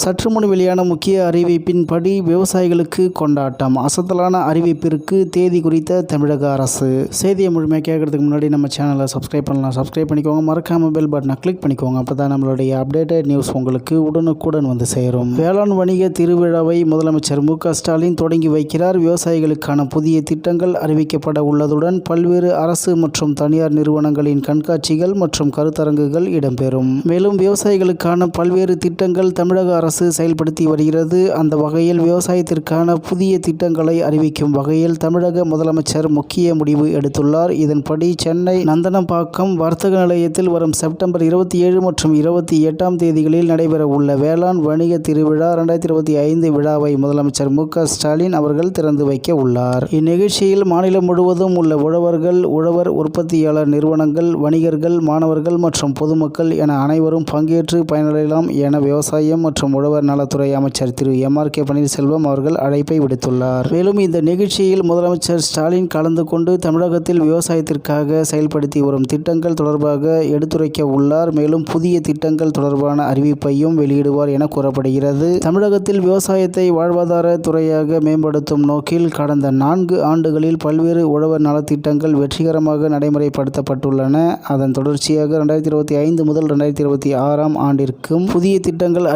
சற்று முன் வெளியான முக்கிய அறிவிப்பின்படி விவசாயிகளுக்கு கொண்டாட்டம். அசத்தலான அறிவிப்பிற்கு தேதி குறித்த தமிழக அரசு. செய்தியை முழுமையாக கேட்கறதுக்கு முன்னாடி நம்ம சேனலை சப்ஸ்கிரைப் பண்ணலாம். சப்ஸ்கிரைப் பண்ணிக்கோங்க. மறக்காம பெல் பட்டனை கிளிக் பண்ணிக்கோங்க. அப்போ தான் நம்மளுடைய அப்டேட்டட் நியூஸ் உங்களுக்கு உடனுக்குடன் வந்து சேரும். வேளாண் வணிக திருவிழாவை முதலமைச்சர் மு க ஸ்டாலின் தொடங்கி வைக்கிறார். விவசாயிகளுக்கான புதிய திட்டங்கள் அறிவிக்கப்பட உள்ளதுடன் பல்வேறு அரசு மற்றும் தனியார் நிறுவனங்களின் கண்காட்சிகள் மற்றும் கருத்தரங்குகள் இடம்பெறும். மேலும் விவசாயிகளுக்கான பல்வேறு திட்டங்கள் தமிழக அரசு அரசு செயல்படுத்தி வருகிறது. அந்த வகையில் விவசாயத்திற்கான புதிய திட்டங்களை அறிவிக்கும் வகையில் தமிழக முதலமைச்சர் முக்கிய முடிவு எடுத்துள்ளார். இதன்படி சென்னை நந்தனம்பாக்கம் வர்த்தக நிலையத்தில் வரும் செப்டம்பர் இருபத்தி ஏழு மற்றும் இருபத்தி எட்டாம் தேதிகளில் நடைபெற உள்ள வேளாண் வணிக திருவிழா இரண்டாயிரத்தி இருபத்தி ஐந்து விழாவை முதலமைச்சர் மு ஸ்டாலின் அவர்கள் திறந்து வைக்க உள்ளார். இந்நிகழ்ச்சியில் மாநிலம் முழுவதும் உள்ள உழவர்கள் உழவர் உற்பத்தியாளர் நிறுவனங்கள் வணிகர்கள் மாணவர்கள் மற்றும் பொதுமக்கள் என அனைவரும் பங்கேற்று பயனடையலாம் என விவசாயம் மற்றும் உழவர் நலத்துறை அமைச்சர் திரு எம் ஆர் கே பன்னீர்செல்வம் அவர்கள் அழைப்பை விடுத்துள்ளார். மேலும் இந்த நிகழ்ச்சியில் முதலமைச்சர் ஸ்டாலின் கலந்து கொண்டு தமிழகத்தில் விவசாயத்திற்காக செயல்படுத்தி வரும் திட்டங்கள் தொடர்பாக எடுத்துரைக்க உள்ளார். மேலும் புதிய திட்டங்கள் தொடர்பான அறிவிப்பையும் வெளியிடுவார் என கூறப்படுகிறது. தமிழகத்தில் விவசாயத்தை வாழ்வாதார துறையாக மேம்படுத்தும் நோக்கில் கடந்த நான்கு ஆண்டுகளில் பல்வேறு உழவர் நலத்திட்டங்கள் வெற்றிகரமாக நடைமுறைப்படுத்தப்பட்டுள்ளன. அதன் தொடர்ச்சியாக இரண்டாயிரத்தி இருபத்தி ஐந்து முதல் இரண்டாயிரத்தி இருபத்தி ஆறாம் ஆண்டிற்கும் புதிய திட்டங்கள்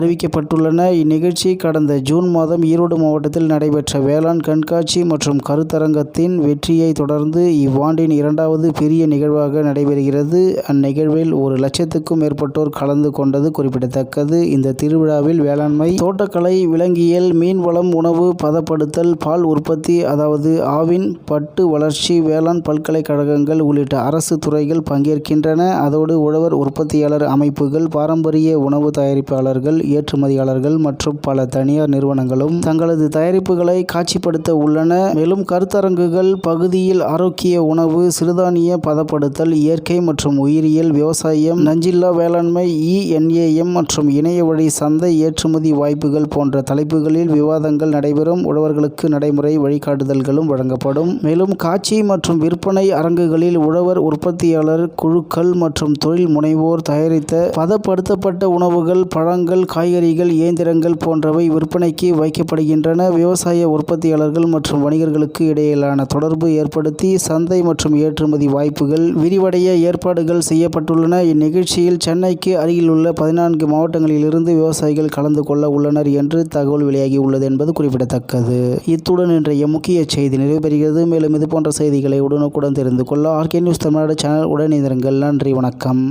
அறிவிக்கப்பட்டுள்ளன இந்நிகழ்ச்சி கடந்த ஜூன் மாதம் ஈரோடு மாவட்டத்தில் நடைபெற்ற வேளாண் கண்காட்சி மற்றும் கருத்தரங்கத்தின் வெற்றியை தொடர்ந்து இவ்வாண்டின் இரண்டாவது பெரிய நிகழ்வாக நடைபெறுகிறது. அந்நிகழ்வில் ஒரு லட்சத்துக்கும் மேற்பட்டோர் கலந்து கொண்டது குறிப்பிடத்தக்கது. இந்த திருவிழாவில் வேளாண்மை தோட்டக்கலை விலங்கியல் மீன்வளம் உணவு பதப்படுத்தல் பால் உற்பத்தி அதாவது ஆவின் பட்டு வளர்ச்சி வேளாண் பல்கலைக்கழகங்கள் உள்ளிட்ட அரசு துறைகள் பங்கேற்கின்றன. அதோடு உழவர் உற்பத்தியாளர் அமைப்புகள் பாரம்பரிய உணவு தயாரிப்பாளர்கள் ஏற்றுமதியாளர்கள் மற்றும் பல தனியார் நிறுவனங்களும் தங்களது தயாரிப்புகளை காட்சிப்படுத்த உள்ளன. மேலும் கருத்தரங்குகள் பகுதியில் ஆரோக்கிய உணவு சிறுதானிய பதப்படுத்தல் இயற்கை மற்றும் உயிரியல் விவசாயம் நஞ்சில்லா வேளாண்மை இஎன்ஏஎம் மற்றும் இணைய வழி சந்தை ஏற்றுமதி வாய்ப்புகள் போன்ற தலைப்புகளில் விவாதங்கள் நடைபெறும். உழவர்களுக்கு நடைமுறை வழிகாட்டுதல்களும் வழங்கப்படும். மேலும் காட்சி மற்றும் விற்பனை அரங்குகளில் உழவர் உற்பத்தியாளர் குழுக்கள் மற்றும் தொழில் முனைவோர் தயாரித்த பதப்படுத்தப்பட்ட உணவுகள் பழங்கள் காய்கறிகள் இயந்திரங்கள் போன்றவை விற்பனைக்கு வைக்கப்படுகின்றன. விவசாய உற்பத்தியாளர்கள் மற்றும் வணிகர்களுக்கு இடையிலான தொடர்பு ஏற்படுத்தி சந்தை மற்றும் ஏற்றுமதி வாய்ப்புகள் விரிவடைய ஏற்பாடுகள் செய்யப்பட்டுள்ளன. இந்நிகழ்ச்சியில் சென்னைக்கு அருகிலுள்ள பதினான்கு மாவட்டங்களிலிருந்து விவசாயிகள் கலந்து கொள்ள உள்ளனர் என்று தகவல் வெளியாகி உள்ளது என்பது குறிப்பிடத்தக்கது. இத்துடன் இன்றைய முக்கிய செய்தி நிறைவு மேலும் இதுபோன்ற செய்திகளை உடனுக்குடன் தெரிந்து கொள்ள ஆர்கே நியூஸ் தமிழ்நாடு சேனல் உடனே நன்றி வணக்கம்.